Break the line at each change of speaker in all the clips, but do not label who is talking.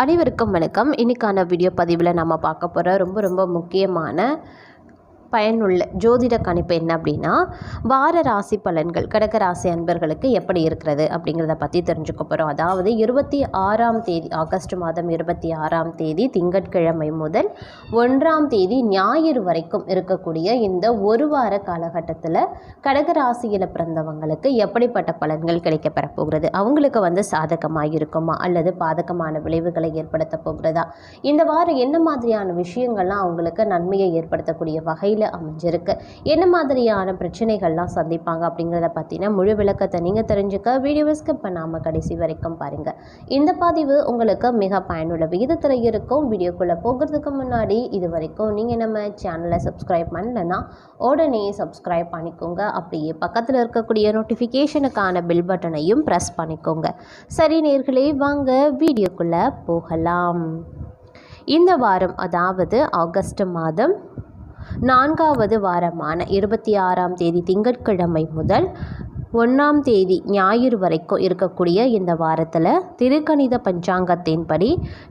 அனைவருக்கும் வணக்கம். இன்னைக்கான வீடியோ பதிவில் நம்ம பார்க்க போகிற ரொம்ப ரொம்ப முக்கியமான பயனுள்ள ஜோதிட கணிப்பு என்ன அப்படின்னா வார ராசி பலன்கள் கடக ராசி அன்பர்களுக்கு எப்படி இருக்கிறது அப்படிங்கிறத பற்றி தெரிஞ்சுக்க போகிறோம் அதாவது இருபத்தி ஆறாம் தேதி ஆகஸ்ட் மாதம் இருபத்தி ஆறாம் தேதி திங்கட்கிழமை முதல் ஒன்றாம் தேதி ஞாயிறு வரைக்கும் இருக்கக்கூடிய இந்த ஒரு வார காலகட்டத்தில் கடக ராசியில் பிறந்தவங்களுக்கு எப்படிப்பட்ட பலன்கள் கிடைக்கப்பெற போகிறது? அவங்களுக்கு வந்து சாதகமாக இருக்குமா? அல்லது பாதகமான விளைவுகளை ஏற்படுத்த போகிறதா? இந்த வாரம் என்ன மாதிரியான விஷயங்கள்லாம் அவங்களுக்கு நன்மையை ஏற்படுத்தக்கூடிய வகையில் அமைஞ்சிருக்கு. என்ன மாதிரியான பிரச்சனைகள்லாம் சந்திப்பாங்க அப்படிங்கிறத பற்றின முழு விளக்கத்தை நீங்கள் தெரிஞ்சுக்க வீடியோவை ஸ்கிப் பண்ணாமல் கடைசி வரைக்கும் பாருங்கள் இந்த பதிவு உங்களுக்கு மிக பயனுள்ள விகிதத்தில் இருக்கும். வீடியோக்குள்ளே போகிறதுக்கு முன்னாடி இது வரைக்கும் நீங்கள் நம்ம சேனலை சப்ஸ்கிரைப் பண்ணலைன்னா உடனே சப்ஸ்கிரைப் பண்ணிக்கோங்க. அப்படியே பக்கத்தில் இருக்கக்கூடிய நோட்டிஃபிகேஷனுக்கான பில் பட்டனையும் ப்ரெஸ் பண்ணிக்கோங்க. சரி நேர்களே வாங்க வீடியோக்குள்ளே போகலாம். இந்த வாரம் அதாவது ஆகஸ்ட் மாதம் நான்காவது வாரமான இருபத்தி ஆறாம் தேதி திங்கட்கிழமை முதல் ஒன்றாம் தேதி ஞாயிறு வரைக்கும் இருக்கக்கூடிய இந்த வாரத்தில் திருக்கணித பஞ்சாங்கத்தின்படி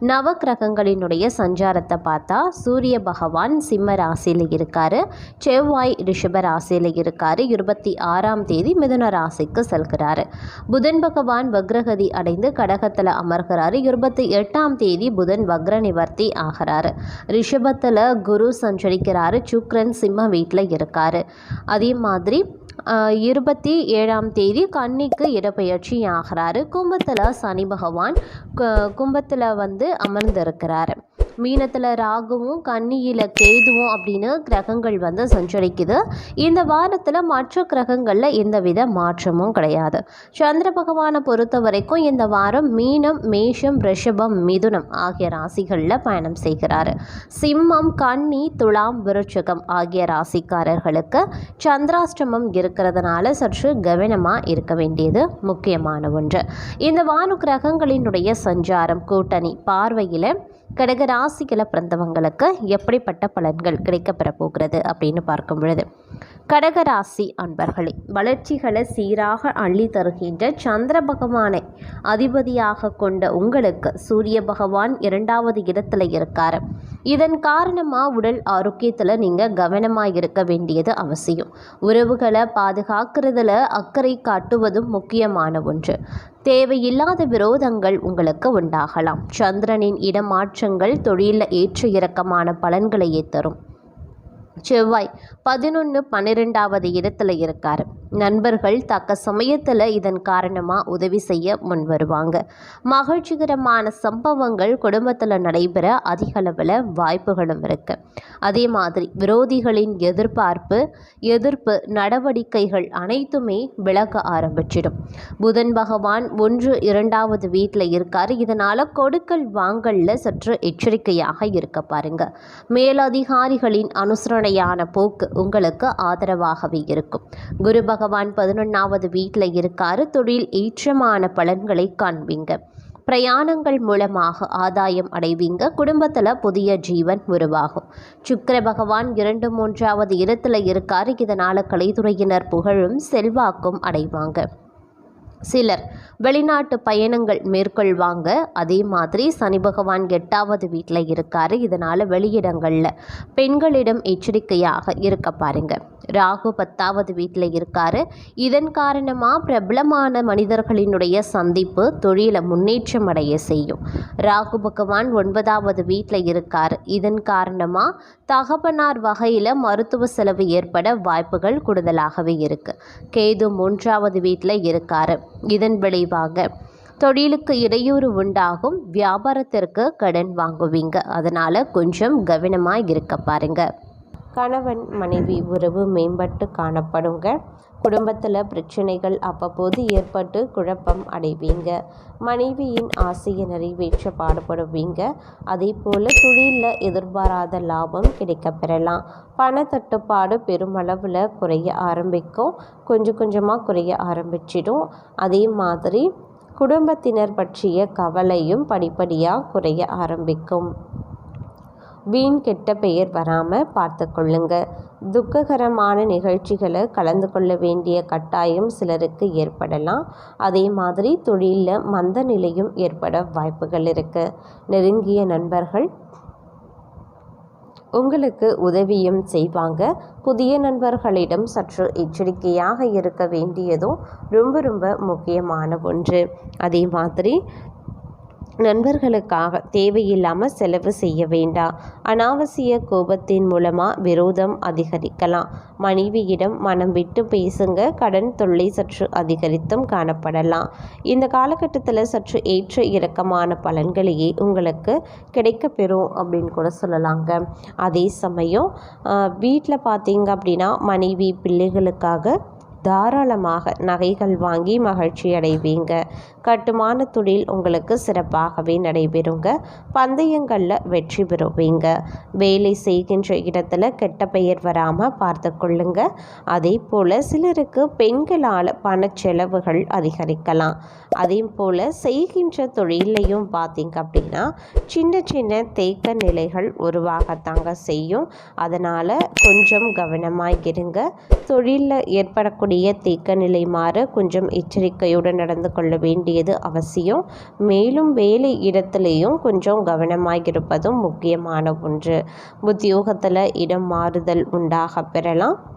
நவ கிரகங்களினுடைய சஞ்சாரத்தை பார்த்தா சூரிய பகவான் சிம்ம ராசியில் இருக்கார் செவ்வாய் ரிஷப ராசியில் இருக்கார் இருபத்தி ஆறாம் தேதி மிதுன ராசிக்கு செல்கிறாரு. புதன் பகவான் வக்ரகதி அடைந்து கடகத்தில் அமர்கிறாரு இருபத்தி எட்டாம் தேதி புதன் வக்ர நிவர்த்தி ஆகிறார். ரிஷபத்தில் குரு சஞ்சரிக்கிறார் சுக்ரன் சிம்ம வீட்டில் இருக்கார். அதே மாதிரி இருபத்தி ஏழு ஏழாம் தேதி கன்னிக்கு இடப்பெயர்ச்சி ஆகிறாரு கும்பத்தில் சனி பகவான் கு- கும்பத்தில் வந்து அமர்ந்திருக்கிறார். மீனத்தில் ராகுவும் கன்னியில் கேதுவும் அப்படின்னு கிரகங்கள் வந்து சஞ்சரிக்குது. இந்த வாரத்தில் மற்ற கிரகங்களில் எந்தவித மாற்றமும் கிடையாது. சந்திர பகவானை பொறுத்த வரைக்கும் இந்த வாரம் மீனம் மேஷம் ரிஷபம் மிதுனம் ஆகிய ராசிகளில் பயணம் செய்கிறாரு. சிம்மம் கன்னி துலாம் விருட்சகம் ஆகிய ராசிக்காரர்களுக்கு சந்திராஷ்டமம் இருக்கிறதுனால சற்று கவனமாக இருக்க வேண்டியது முக்கியமான ஒன்று. இந்த வானு கிரகங்களினுடைய சஞ்சாரம் கூட்டணி பார்வையில் கடக ராசிகளை பிறந்தவங்களுக்கு எப்படிப்பட்ட பலன்கள் கிடைக்கப்பெற போகிறது அப்படின்னு பார்க்கும் பொழுது கடகராசி அன்பர்களே வளர்ச்சிகளை சீராக அள்ளி தருகின்ற சந்திர பகவானை அதிபதியாக கொண்ட உங்களுக்கு சூரிய பகவான் இரண்டாவது இடத்துல இருக்காரு. இதன் காரணமாக உடல் ஆரோக்கியத்தில் நீங்கள் கவனமாக இருக்க வேண்டியது அவசியம். உறவுகளை பாதுகாக்கிறதுல அக்கறை காட்டுவதும் முக்கியமான ஒன்று. தேவையில்லாத விரோதங்கள் உங்களுக்கு உண்டாகலாம். சந்திரனின் இடமாற்றங்கள் தொழிலில் ஏற்ற இறக்கமான பலன்களையே தரும். செவ்வாய் பதினொன்று பன்னிரெண்டாவது இடத்துல இருக்கார். நண்பர்கள் தக்க சமயத்தில் இதன் காரணமாக உதவி செய்ய முன் வருவாங்க. மகிழ்ச்சிகரமான சம்பவங்கள் குடும்பத்தில் நடைபெற அதிகளவில் வாய்ப்புகளும் இருக்கு. அதே மாதிரி விரோதிகளின் எதிர்பார்ப்பு எதிர்ப்பு நடவடிக்கைகள் அனைத்துமே விலக ஆரம்பிச்சிடும். புதன் பகவான் ஒன்று இரண்டாவது வீட்டில் இருக்கார். இதனால் கொடுக்கல் வாங்கல்ல சற்று எச்சரிக்கையாக இருக்க பாருங்க. மேலதிகாரிகளின் அனுசரணையான போக்கு உங்களுக்கு ஆதரவாகவே இருக்கும். குரு பகவான் பதினொன்றாவது வீட்டில் இருக்காரு. தொழில் ஏற்றமான பலன்களை காண்பீங்க. பிரயாணங்கள் மூலமாக ஆதாயம் அடைவீங்க. குடும்பத்தில் புதிய ஜீவன் உருவாகும். சுக்கர பகவான் இரண்டு மூன்றாவது இடத்துல இருக்காரு. இதனால் கலைத்துறையினர் புகழும் செல்வாக்கும் அடைவாங்க. சிலர் வெளிநாட்டு பயணங்கள் மேற்கொள்வாங்க. அதே மாதிரி சனி பகவான் எட்டாவது வீட்டில் இருக்கார். இதனால் வெளியிடங்களில் பெண்களிடம் எச்சரிக்கையாக இருக்க பாருங்க. ராகு பத்தாவது வீட்டில் இருக்கார். இதன் காரணமாக பிரபலமான மனிதர்களினுடைய சந்திப்பு தொழிலை முன்னேற்றம் அடைய செய்யும். ராகு பகவான் ஒன்பதாவது வீட்டில் இருக்கார். இதன் காரணமாக தகப்பனார் வகையில் மருத்துவ செலவு ஏற்பட வாய்ப்புகள் கூடுதலாகவே இருக்குது கேது மூன்றாவது வீட்டில் இருக்கார். இதன் விளைவாக தொழிலுக்கு இடையூறு உண்டாகும் வியாபாரத்திற்கு கடன் வாங்குவீங்க. அதனால் கொஞ்சம் கவனமாக இருக்க பாருங்க. கணவன் மனைவி உறவு மேம்பட்டு காணப்படுங்க. குடும்பத்தில் பிரச்சனைகள் அவ்வப்போது ஏற்பட்டு குழப்பம் அடைவீங்க. மனைவியின் ஆசையை நிறைவேற்ற பாடுபடுவீங்க. அதே போல் தொழிலில் எதிர்பாராத லாபம் கிடைக்கப் பெறலாம். பணத்தட்டுப்பாடு பெருமளவில் குறைய ஆரம்பிக்கும். கொஞ்சம் கொஞ்சமாக குறைய ஆரம்பிச்சிடும். அதே மாதிரி குடும்பத்தினர் பற்றிய கவலையும் படிப்படியாக குறைய ஆரம்பிக்கும். வீண் கெட்ட பெயர் வராமல் பார்த்து கொள்ளுங்க. துக்ககரமான நிகழ்ச்சிகளை கலந்து கொள்ள வேண்டிய கட்டாயம் சிலருக்கு ஏற்படலாம். அதே மாதிரி தொழிலில் மந்த நிலையும் ஏற்பட வாய்ப்புகள் இருக்குது நெருங்கிய நண்பர்கள் உங்களுக்கு உதவியும் செய்வாங்க. புதிய நண்பர்களிடம் சற்று எச்சரிக்கையாக இருக்க வேண்டியதும் ரொம்ப ரொம்ப முக்கியமான ஒன்று. அதே மாதிரி நண்பர்களுக்காக தேவையில்லாமல் செலவு செய்ய வேண்டாம். அனாவசிய கோபத்தின் மூலமாக விரோதம் அதிகரிக்கலாம். மனைவியிடம் மனம் விட்டு பேசுங்க. கடன் தொல்லை சற்று அதிகரித்தும் காணப்படலாம். இந்த காலகட்டத்தில் சற்று ஏற்ற இறக்கமான பலன்களையே உங்களுக்கு கிடைக்கப்பெறும் அப்படின்னு கூட சொல்லலாங்க. அதே சமயம் வீட்டில் பார்த்தீங்க அப்படின்னா மனைவி பிள்ளைகளுக்காக தாராளமாக நகைகள் வாங்கி மகிழ்ச்சி அடைவீங்க கட்டுமான தொழில் உங்களுக்கு சிறப்பாகவே நடைபெறுங்க. பந்தயங்களில் வெற்றி பெறுவீங்க. வேலை செய்கின்ற இடத்துல கெட்ட பெயர் வராமல் பார்த்து கொள்ளுங்க. அதே போல் சிலருக்கு பெண்களால் பண செலவுகள் அதிகரிக்கலாம். அதே போல் செய்கின்ற தொழிலையும் பார்த்தீங்க அப்படின்னா சின்ன சின்ன தேக்க நிலைகள் உருவாகத்தாங்க செய்யும். அதனால் கொஞ்சம் கவனமாக இருங்க. தொழிலில் ஏற்படக்கூடிய தேக்க நிலை மாற கொஞ்சம் எச்சரிக்கையுடன் நடந்து கொள்ள வேண்டியது அவசியம். மேலும் வேலை இடத்துலையும் கொஞ்சம் கவனமாக இருப்பதும் முக்கியமான ஒன்று. உத்தியோகத்தில் இடம் மாறுதல் உண்டாக பெறலாம்.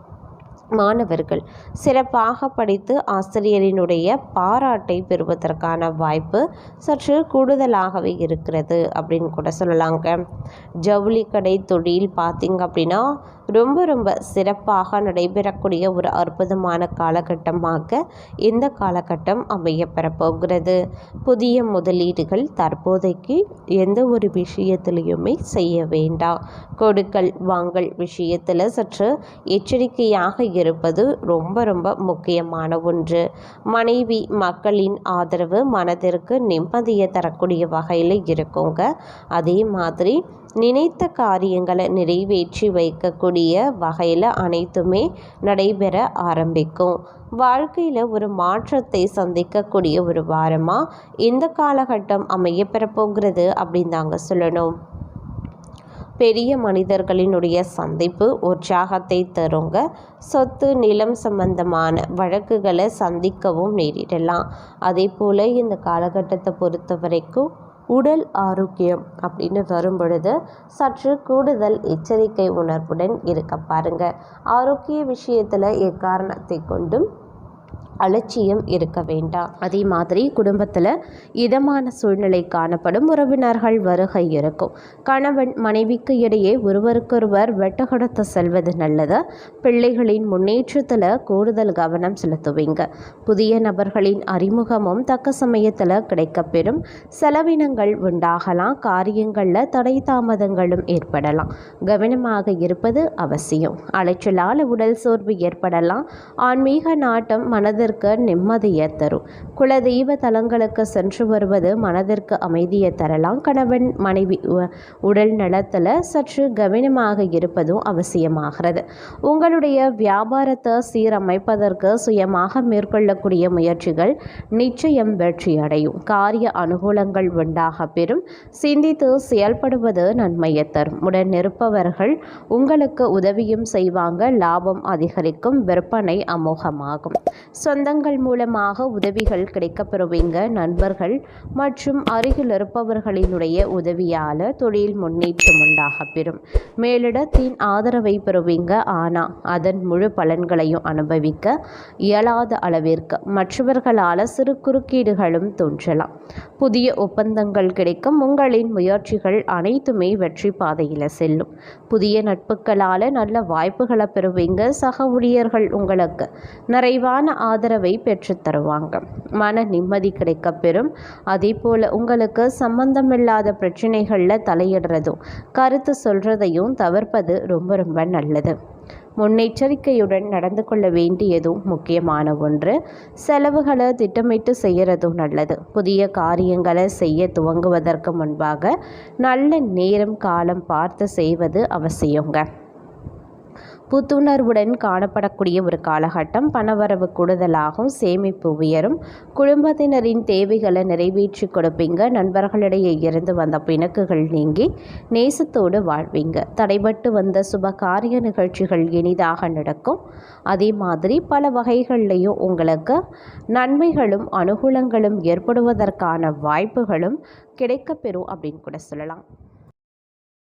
மாணவர்கள் சிறப்பாக படித்து ஆசிரியரினுடைய பாராட்டை பெறுவதற்கான வாய்ப்பு சற்று கூடுதலாகவே இருக்கிறது அப்படின்னு கூட சொல்லலாங்க. ஜவுளி கடை தொழில் பார்த்திங்க அப்படின்னா ரொம்ப ரொம்ப சிறப்பாக நடைபெறக்கூடிய ஒரு அற்புதமான காலகட்டமாக இந்த காலகட்டம் அமையப்பெற போகிறது புதிய முதலீடுகள் தற்போதைக்கு எந்த ஒரு விஷயத்திலையுமே செய்ய வேண்டாம். கொடுக்கல் வாங்கல் விஷயத்தில் சற்று எச்சரிக்கையாக இருப்பது ரொம்ப ரொம்ப முக்கியமான ஒன்று. மனைவி மக்களின் ஆதரவு மனதிற்கு நிம்மதியை தரக்கூடிய வகையில் இருக்குங்க. அதே மாதிரி நினைத்த காரியங்களை நிறைவேற்றி வைக்கக்கூடிய வகையில் அனைத்துமே நடைபெற ஆரம்பிக்கும். வாழ்க்கையில் ஒரு மாற்றத்தை சந்திக்கக்கூடிய ஒரு வாரமாக இந்த காலகட்டம் அமையப்பெறப்போகிறது அப்படின்னு தாங்க சொல்லணும். பெரிய மனிதர்களினுடைய சந்திப்பு உற்சாகத்தை தருங்க. சொத்து நிலம் சம்பந்தமான வழக்குகளை சந்திக்கவும் நேரிடலாம். அதே போல் இந்த காலகட்டத்தை பொறுத்த வரைக்கும் உடல் ஆரோக்கியம் அப்படின்னு வரும் பொழுது சற்று கூடுதல் எச்சரிக்கை உணர்வுடன் இருக்க பாருங்கள் ஆரோக்கிய விஷயத்தில் எக்காரணத்தை கொண்டும் அலட்சியம் இருக்க வேண்டாம். அதே மாதிரி குடும்பத்தில் இதமான சூழ்நிலை காணப்படும். உறவினர்கள் வருகை இருக்கும். கணவன் மனைவிக்கு இடையே ஒருவருக்கொருவர் வெட்டகொடுத்து செல்வது நல்லது. பிள்ளைகளின் முன்னேற்றத்தில் கூடுதல் கவனம் செலுத்துவீங்க. புதிய நபர்களின் அறிமுகமும் தக்க சமயத்தில் கிடைக்கப்பெறும். செலவினங்கள் உண்டாகலாம். காரியங்களில் தடை தாமதங்களும் ஏற்படலாம். கவனமாக இருப்பது அவசியம். அலைச்சலால் உடல் சோர்வு ஏற்படலாம். ஆன்மீக நாட்டம் மனதிற்கு மனதிற்கு நிம்மதியை தரும் குலதெய்வ தலங்களுக்கு சென்று வருவது மனதிற்கு அமைதியை தரலாம். கணவன் மனைவி உடல் நலத்தில் சற்று கவனமாக இருப்பதும் அவசியமாகிறது. உங்களுடைய வியாபாரத்தை சீரமைப்பதற்கு சுயமாக மேற்கொள்ளக்கூடிய முயற்சிகள் நிச்சயம் வெற்றி அடையும். காரிய அனுகூலங்கள் உண்டாக பெறும். சிந்தித்து செயல்படுவது நன்மையை தரும். உடன் இருப்பவர்கள் உங்களுக்கு உதவியும் செய்வாங்க. லாபம் அதிகரிக்கும். விற்பனை அமோகமாகும். சொந்த சொந்தங்கள் மூலமாக உதவிகள் கிடைக்கப்பெறுவீங்க. நண்பர்கள் மற்றும் அருகில் இருப்பவர்களினுடைய உதவியால் தொழில் முன்னேற்றம் உண்டாக பெறும். மேலிடத்தின் ஆதரவை பெறுவீங்க. ஆனால் அதன் முழு பலன்களையும் அனுபவிக்க இயலாத அளவிற்கு மற்றவர்களால் சிறு குறுக்கீடுகளும் தோன்றலாம். புதிய ஒப்பந்தங்கள் கிடைக்கும். உங்களின் முயற்சிகள் அனைத்துமே வெற்றி பாதையில் செல்லும். புதிய நட்புகளால் நல்ல வாய்ப்புகளை பெறுவீங்க. சக ஊழியர்கள் உங்களுக்கு நிறைவான ஆதரவு ஆதரவை பெற்றுத்தருவாங்க மன நிம்மதி கிடைக்க பெறும். அதே போல் உங்களுக்கு சம்பந்தமில்லாத பிரச்சனைகளில் தலையிடுறதும் கருத்து சொல்கிறதையும் தவிர்ப்பது ரொம்ப ரொம்ப நல்லது. முன்னெச்சரிக்கையுடன் நடந்து கொள்ள வேண்டியதும் முக்கியமான ஒன்று. செலவுகளை திட்டமிட்டு செய்கிறதும் நல்லது. புதிய காரியங்களை செய்ய துவங்குவதற்கு முன்பாக நல்ல நேரம் காலம் பார்த்து செய்வது அவசியங்க. புத்துணர்வுடன் காணப்படக்கூடிய ஒரு காலகட்டம். பணவரவு கூடுதலாகும் சேமிப்பு உயரும். குடும்பத்தினரின் தேவைகளை நிறைவேற்றி கொடுப்பீங்க. நண்பர்களிடையே இருந்து வந்த பிணக்குகள் நீங்கி நேசத்தோடு வாழ்வீங்க. தடைபட்டு வந்த சுப காரிய நிகழ்ச்சிகள் இனிதாக நடக்கும். அதே மாதிரி பல வகைகள்லையும் உங்களுக்கு நன்மைகளும் அனுகூலங்களும் ஏற்படுவதற்கான வாய்ப்புகளும் கிடைக்கப்பெறும் அப்படின்னு கூட சொல்லலாம்.